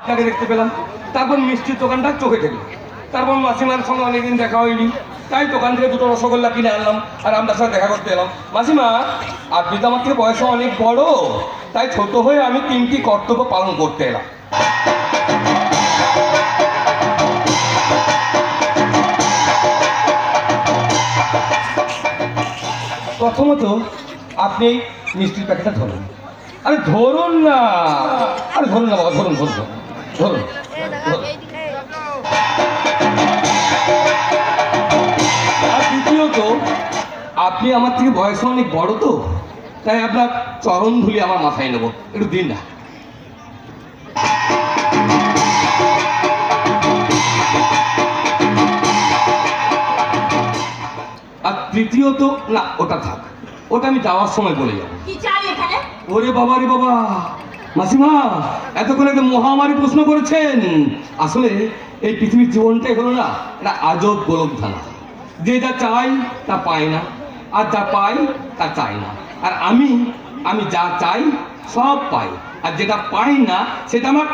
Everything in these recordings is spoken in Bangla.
আপনাকে দেখতে পেলাম। তারপর মিষ্টির দোকানটা চোখে ঠেকলো তারপর মাসিমার সঙ্গে অনেকদিন দেখা হয়নি। তাই দোকান থেকে দুটো রসগোল্লা কিনে আনলাম আর আপনার সাথে দেখা করতে এলাম। মাসিমা, আপনি তো আমার থেকে বয়সে অনেক বড়। তাই ছোট হয়ে আমি তিনটি কর্তব্য পালন করতে এলাম। প্রথমত, আপনি মিষ্টির প্যাকেটটা ধরুন। আরে ধরুন না। আরে ধরুন না বাবা ধরুন ধরুন। আর দ্বিতীয়ত আপনি আমার থেকে বয়সে অনেক বড় তো তাই আপনার চরণ ধুলি আমার মাথায় নেব। একটু দিন না। আর তৃতীয়ত না ওটা থাক। ওটা আমি যাওয়ার সময় বলে যাব। ওরে বাবা রে বাবা। মাসিমা এতক্ষণ একটা মহামারী প্রশ্ন করেছেন। আসলে এই পৃথিবীর জীবনটাই হলো না একটা আজব গোলকধানা যে যা চাই তা পায় না। আর যা পাই তা চাই না। আর আমি আমি যা চাই সব পাই। আর যেটা পাই না সেটা আমার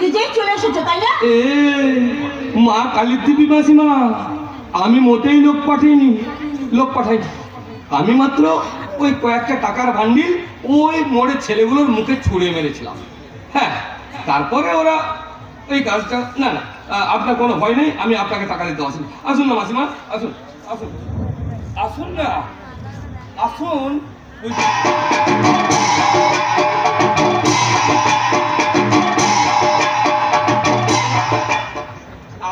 নিজেই চলে এসেছ তাই না? মা কালী দেবী মাসিমা। আমি মোটেই লোক পাঠাইনি লোক পাঠাইনি আমি মাত্র ওই কয়েকটা টাকার ভান্ডিল ওই মোড়ের ছেলেগুলোর মুখে ছুঁড়ে মেরেছিলাম। হ্যাঁ তারপরে ওরা ওই কাজটা না না আপনার কোনো ভয় নেই, আমি আপনাকে টাকা দিতে আসুন আসুন না মাসিমা, আসুন আসুন। আসুন না, আসুন।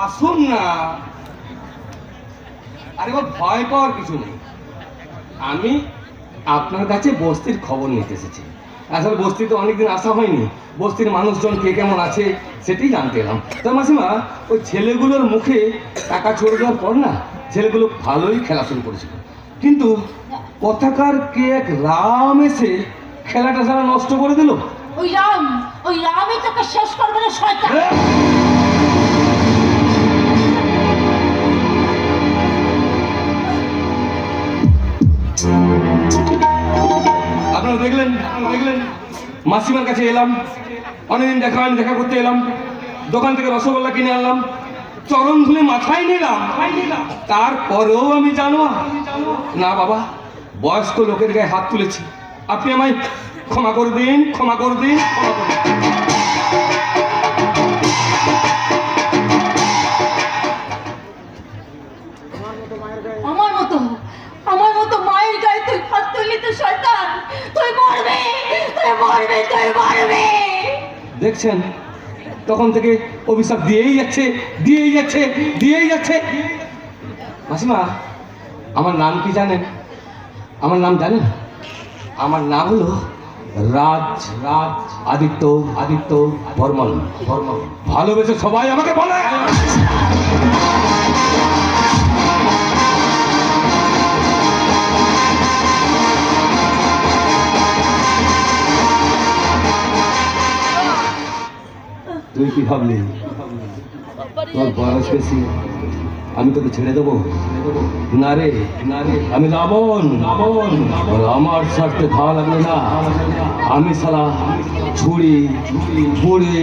আসুন না। আরে বাবা ভয় পাওয়ার কিছু নেই। আমি আপনার কাছে বস্তির খবর নিতে এসেছি। আসলে বস্তিতে অনেকদিন আসা হয়নি। বস্তির মানুষজন কে কেমন আছে সেটাই জানতে এলাম। তা মাসিমা ওই ছেলেগুলোর মুখে টাকা ছড়ে দেওয়ার পর না ছেলেগুলো ভালোই খেলা শুরু করেছিল। কিন্তু কথাকার কে এক রাম এসে খেলাটা সারা নষ্ট করে দিল? ওই রাম ওই রামই তোকে শেষ করবে না শয়তান। মাসিমার কাছে এলাম, অনেকদিন দেখা হয়নি, দেখা করতে এলাম, দোকান থেকে রসগোল্লা কিনে আনলাম চরণ ধুলে মাথায় নিলাম। তারপরেও আমি জানো, না বাবা, বয়স্ক লোকের গায়ে হাত তুলেছি। আপনি আমায় ক্ষমা করে দিন ক্ষমা করে দিন, ক্ষমা করে দিন। দেখছেন? তখন থেকে অভিশাপ দিয়েই যাচ্ছে দিয়েই যাচ্ছে দিয়েই যাচ্ছে। মাসিমা আমার নাম কি জানেন? আমার নাম জানেন? আমার নাম হলো রাজ রাজ আদিত্য আদিত্য বর্মন। বর্মন। ভালোবেসে সবাই আমাকে বলে। তুই নেই তোর বয়স বেশি আমি তোকে ছেড়ে দেবো? না রে না রে আমি রাবণ রাবণ আমার স্বার্থে ভালো লাগবে না। আমি সালা ছুরি বুড়ি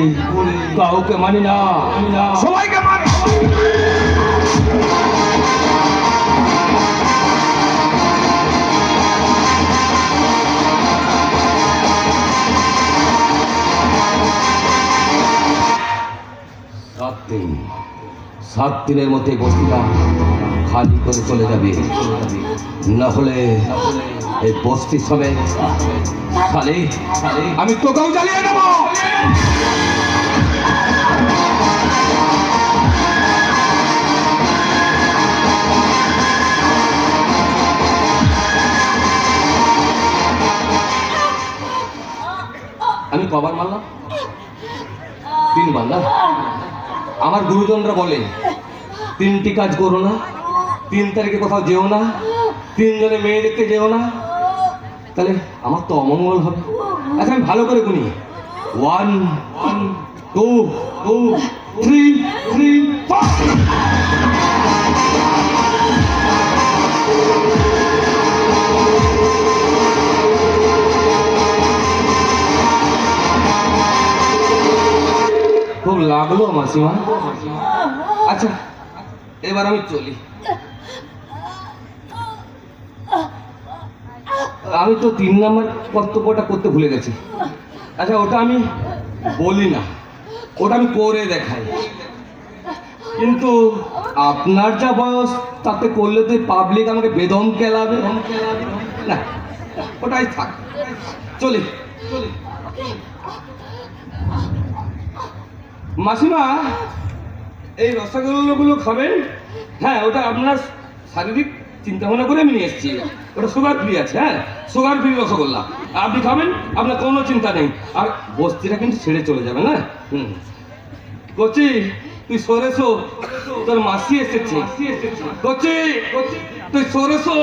কাউকে মানি না। সবাইকে মানি। দিন সাত দিনের মধ্যে বস্তিটা খালি করে চলে যাবে। না হলে এই বস্তি সবে খালি আমি তোকেও জ্বালিয়ে দেবো। আমি কবার মারলাম? তিনবার না? আমার গুরুজনরা বলে, তিনটি কাজ করো না, তিন তারিখে কোথাও যেও না, তিনজনে মেয়ে দেখতে যেও না। তাহলে আমার তো অমঙ্গল হবে। আচ্ছা আমি ভালো করে গুনি one one two two three three লাগল মাসিমা? আচ্ছা এবার আমি চলি। আমি তো তিন নম্বর কর্তব্যটা করতে ভুলে গেছি। আচ্ছা ওটা আমি বলি না। ওটা আমি করে দেখাই। কিন্তু আপনার যা বয়স, তাতে করলে তো পাবলিক আমাকে বেদম কেলাবে। না, ওটাই থাক। চলি চলি। মাসিমা, এই রসগোল্লাগুলো খাবেন? হ্যাঁ ওটা আপনার শারীরিক চিন্তা ভাবনা করে আমি নিয়ে এসেছি। ওটা সুগার ফ্রি আছে হ্যাঁ? Sugar free rasgulla. আপনি খাবেন, আপনার কোনো চিন্তা নেই। আর বস্তিটা কিন্তু ছেড়ে চলে যাবে, না? হুম। কচি, তুই সরেছো তোর মাসি এসেছে। কচি, তুই সরেছো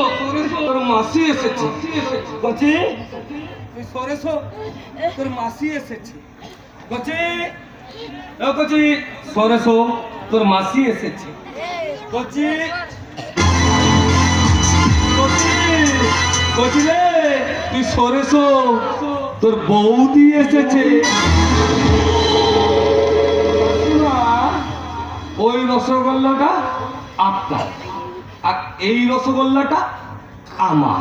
তোর মাসি এসেছে। কচি, তুই সরেছো তোর মাসি এসেছে। কচি কচি তোর মাসি এসেছে। কচি কচি রে, তুই সরেছো তোর বৌদি এসেছে। ওই রসগোল্লাটা আপনার, আর এই রসগোল্লাটা আমার।